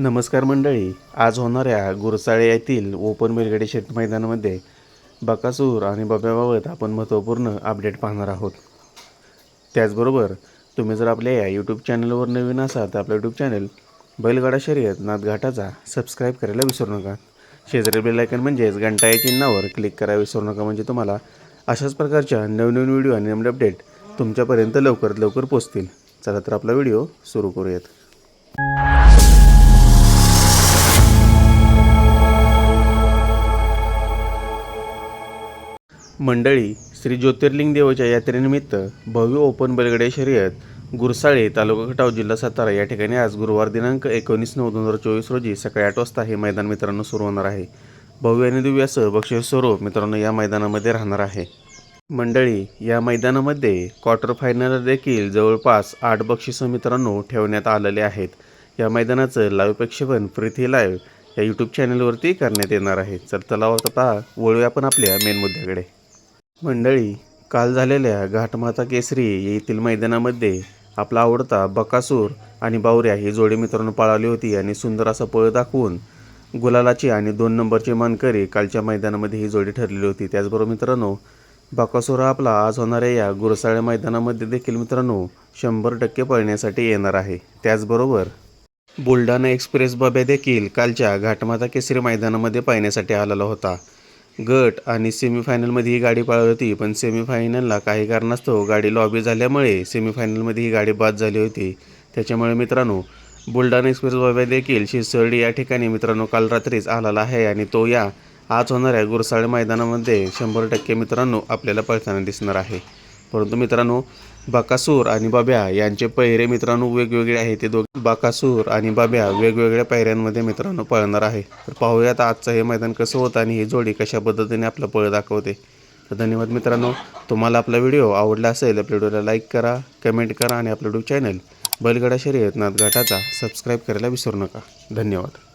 नमस्कार मंडळी. आज होणाऱ्या गुरसाळे येथील ओपन बैलगाडी शेत मैदानामध्ये बकासूर आणि बब्याबाबत आपण महत्त्वपूर्ण अपडेट पाहणार आहोत. त्याचबरोबर तुम्ही जर आपल्या या यूट्यूब चॅनलवर नवीन असाल तर आपलं यूट्यूब चॅनल बैलगाडा शर्यत नाथघाटाचा सबस्क्राईब करायला विसरू नका. शेजारी बेलायकन म्हणजेच घंटा या चिन्हावर क्लिक करायला विसरू नका. म्हणजे तुम्हाला अशाच प्रकारच्या नवनवीन व्हिडिओ आणि नवीन अपडेट तुमच्यापर्यंत लवकरात लवकर पोचतील चला तर आपला व्हिडिओ सुरू करूयात. मंडळी श्री ज्योतिर्लिंग देवाच्या यात्रेनिमित्त भव्य ओपन बलगडे शर्यत गुरसाळे तालुका खटाव जिल्हा सातारा या ठिकाणी आज गुरुवार दिनांक एकोणीस नऊ दोन हजार चोवीस रोजी सकाळी आठ वाजता हे मैदान मित्रांनो सुरू होणार आहे. भव्य आणि दिव्य असं बक्षीस स्वरूप मित्रांनो या मैदानामध्ये राहणार आहे. मंडळी या मैदानामध्ये क्वार्टर फायनल देखील जवळपास आठ बक्षिसं मित्रांनो ठेवण्यात आलेले आहेत. या मैदानाचं लाईव्ह प्रक्षेपण प्रिथी लाईव्ह या यूट्यूब चॅनलवरती करण्यात येणार आहे. तर चला आता वळूया आपण आपल्या मेन मुद्द्याकडे. मंडळी काल झालेल्या घाटमाता केसरी येथील मैदानामध्ये आपला आवडता बकासूर आणि बावऱ्या ही जोडी मित्रांनो पळाली होती आणि सुंदर असा पळ दाखवून गुलालाची आणि दोन नंबरची मानकरी कालच्या मैदानामध्ये ही जोडी ठरलेली होती. त्याचबरोबर मित्रांनो बकासूर हा आपला आज होणाऱ्या या गुरसाळे मैदानामध्ये देखील मित्रांनो शंभर टक्के पळण्यासाठी येणार आहे. त्याचबरोबर बुलढाणा एक्सप्रेस बाब्या देखील कालच्या घाटमाता केसरी मैदानामध्ये पाहण्यासाठी आलेला होता. गट आणि सेमीफायनलमध्ये ही गाडी पळवली होती पण सेमीफायनलला काही कारणास्तव गाडी लॉबी झाल्यामुळे सेमीफायनलमध्ये ही गाडी बाद झाली होती. त्याच्यामुळे मित्रांनो बुलढाणा एक्सप्रेस बाबा देखील शिरसर्डी या ठिकाणी मित्रांनो काल रात्रीच आलेला आहे आणि तो या आज होणाऱ्या गुरसाळे मैदानामध्ये शंभर टक्के मित्रांनो आपल्याला पळताना दिसणार आहे. परंतु मित्रांनो बकासूर आणि बाब्या यांचे पहिरे मित्रांनो वेगवेगळे आहे ते दोघे बकासूर आणि बाब्या वेगवेगळ्या पायऱ्यांमध्ये मित्रांनो पळणार आहे. तर पाहूयात आजचं हे मैदान कसं होतं आणि ही जोडी कशा पद्धतीने आपलं पळ दाखवते. तर धन्यवाद मित्रांनो. तुम्हाला आपला व्हिडिओ आवडला असेल आपल्या व्हिडिओला लाईक करा कमेंट करा आणि आपलं यूट्यूब चॅनल बैलगडा शर्यत नाथघाटाचा सबस्क्राईब करायला विसरू नका. धन्यवाद.